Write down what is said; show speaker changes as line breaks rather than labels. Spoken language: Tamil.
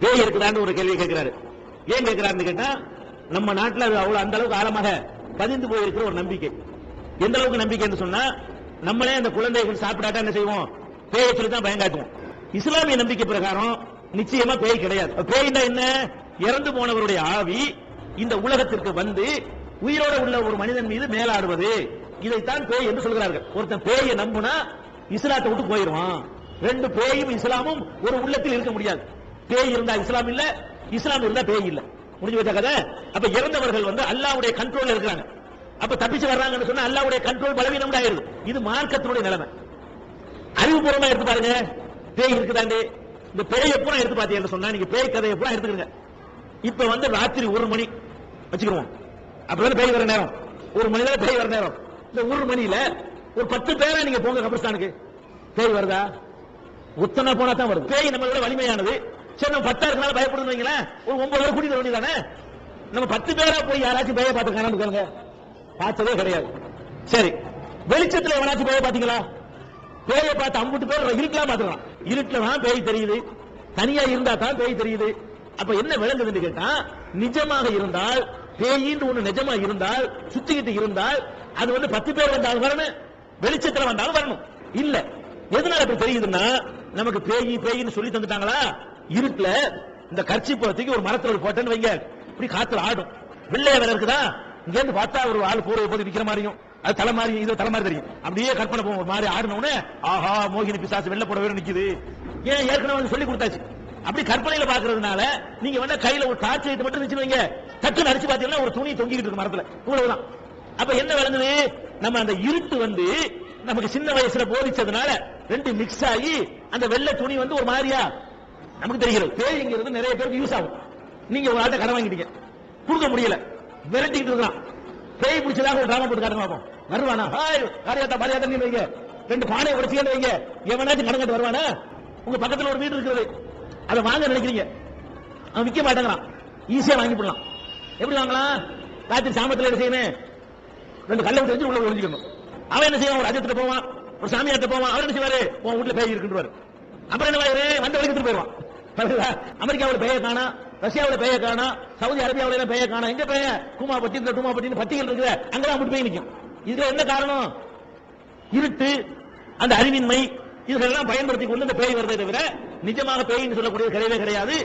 பேய் இருக்குதான்னு ஒரு கேள்வி கேட்கிறாரு. ஏன் கேட்கிறாருன்னு கேட்டா நம்ம நாட்டில் அது அவ்வளவு அந்த அளவுக்கு ஆழமாக பதிந்து போயிருக்கிற ஒரு நம்பிக்கை. எந்த அளவுக்கு நம்பிக்கைன்னு சொன்னா நம்மளே அந்த குழந்தைகள் சாப்பிடாட்டா என்ன செய்வோம்? பேயை சொல்லி தான் பயங்காட்டுவோம் இஸ்லாமிய நம்பிக்கை பிரகாரம் நிச்சயமா பேய் கிடையாது. பேய்னா என்ன? இறந்து போனவருடைய ஆவி இந்த உலகத்திற்கு வந்து உயிரோட உள்ள ஒரு மனிதன் மீது மேலாடுவது. இதைத்தான் பேய் என்று சொல்கிறார்கள். ஒருத்தன் பேயை நம்புனா இஸ்லாத்தை விட்டு போயிடுவான். ரெண்டு பேயும் இஸ்லாமும் ஒரு உள்ளத்தில் இருக்க முடியாது. பேய் இருந்தா இஸ்லாம் இல்ல இஸ்லாம் இருந்தா பேய் இல்ல. முடிஞ்சு வச்ச கதை? அப்ப இறந்தவர்கள் வந்து அல்லாவுடைய கண்ட்ரோல் இருக்கிறாங்க. அப்ப தப்பிச்சு வர்றாங்கன்னு சொன்னா அல்லாவுடைய கண்ட்ரோல் பலவீனம் ஆயிருது இது மார்க்கத்தினுடைய நிலைமை. அறிவுபூர்வமா எடுத்து பாருங்க. பேய் இருக்குதாண்டு? இந்த பேயை பூரா எடுத்து பார்த்தீங்கன்னு சொன்னா நீங்க பேய் கதையை பூரா எடுத்துக்கிறீங்க இப்ப வந்து ராத்திரி ஒரு மணி. வச்சுக்கிருவோம் அப்பதான் பேய் வர நேரம். ஒரு மணி நேரம் பேய் வர நேரம். இந்த ஒரு மணியில ஒரு பத்து பேரா நீங்க போங்க கபிரஸ்தானுக்கு. பேய் வருதா? உத்தனா போனா தான் வருது. பேய் நம்ம வலிமையானது. சரி நம்ம பத்தாயிரத்துனால பயப்படுன்னு வைங்களேன் ஒரு ஒன்பது பேர் கூட்டிட்டு வேண்டியதானே நம்ம பத்து பேரா போய் யாராச்சும் பயம் பார்த்து காணான்னு பார்த்ததே கிடையாது. சரி. வெளிச்சத்துல எவனாச்சும் பேய பாத்தீங்களா பேய பார்த்து அம்புட்டு பேர் இருக்கலாம் பாத்துக்கலாம் இருட்டுல தான் பேய் தெரியுது. தனியா இருந்தா தான் பேய் தெரியுது. அப்ப என்ன விளங்குதுன்னு கேட்டா நிஜமாக இருந்தால் பேயின்னு ஒண்ணு நிஜமா இருந்தால் சுத்திக்கிட்டு இருந்தால் அது வந்து பத்து பேர் வந்தாலும் வரணும் வெளிச்சத்துல வந்தாலும் வரணும். இல்ல. எதனால இப்ப தெரியுதுன்னா நமக்கு பேய் பேயின்னு சொல்லி தந்துட்டாங்களா? இருட்டுல இந்த கர்ச்சி தூக்கி ஒரு மரத்துல ஒரு போட்டேன்னு வைங்க. இப்படி காத்துல ஆடும். வெள்ளைய வேற இருக்குதா? இங்க இருந்து பார்த்தா ஒரு ஆள் போற போது நிக்கிற மாதிரியும் அது தலை மாதிரி இது தலை மாதிரி தெரியும். அப்படியே கற்பனை போகும் ஒரு மாதிரி ஆடின ஆஹா மோகினி பிசாசு வெள்ள போட வேற நிக்குது. ஏன் ஏற்கனவே வந்து சொல்லி கொடுத்தாச்சு. அப்படி கற்பனையில பாக்குறதுனால நீங்க வந்து கையில ஒரு டார்ச் லைட் மட்டும் வச்சு வைங்க. டக்குன்னு அடிச்சு பாத்தீங்கன்னா ஒரு துணி தொங்கிட்டு இருக்கு மரத்துல. இவ்வளவுதான். அப்ப என்ன விளங்குது நம்ம அந்த இருட்டு வந்து நமக்கு சின்ன வயசுல போதிச்சதுனால ரெண்டு மிக்ஸ் ஆகி அந்த வெள்ளை துணி வந்து ஒரு மாதிரியா நமக்கு தெரிகிறது. பேய்ங்கிறது நிறைய பேருக்கு யூஸ் ஆகும். நீங்க ஒரு ஆட்ட கடன் வாங்கிட்டீங்க. கொடுக்க முடியல. விரட்டிக்கிட்டு இருக்கான் பேய் பிடிச்சதாக ஒரு டிராமா போட்டு காட்டுங்க பார்ப்போம். வருவானா? ஹாய் காரியாத்தா பாரியாத்தா நீ வைங்க. ரெண்டு பானையை உடைச்சிக்கன்னு வைங்க. எவனாச்சும் கடன் கட்டு வருவானா? உங்க பக்கத்துல ஒரு வீடு இருக்கிறது அதை வாங்க நினைக்கிறீங்க. அவன் விற்க மாட்டேங்கிறான். ஈஸியா வாங்கி போடலாம். எப்படி வாங்கலாம்? ராத்திரி சாமத்தில் என்ன செய்யணும்? ரெண்டு கல்லை விட்டு வச்சு உள்ள ஒழிஞ்சிக்கணும் அவன் என்ன செய்வான்? ஒரு அஜத்துல போவான். ஒரு சாமியார்ட்ட போவான். அவர் என்ன செய்வாரு? உன் வீட்டுல பேய் இருக்குன்றாரு அப்புறம் என்ன வந்த வரைக்கும் எடுத்துட்டு போயிடுவான். அமெரிக்காவோட பெயர் காணா ரஷ்யாவுல பெயர் காணா சவுதி அரேபியாவுல பெயர் காணா. எங்க குமா பத்தி இந்த டூமாப்பட்டி பட்டிகள் இருக்குது அங்கதான் அப்படி போய் நிற்கும் இதுல என்ன காரணம்? இருட்டு அந்த அறிவின்மை இதெல்லாம் பயன்படுத்தி கொண்டு இந்த பேய் வருதை தவிர நிஜமாக பேய்னு சொல்லக்கூடியது கிடையவே கிடையாது.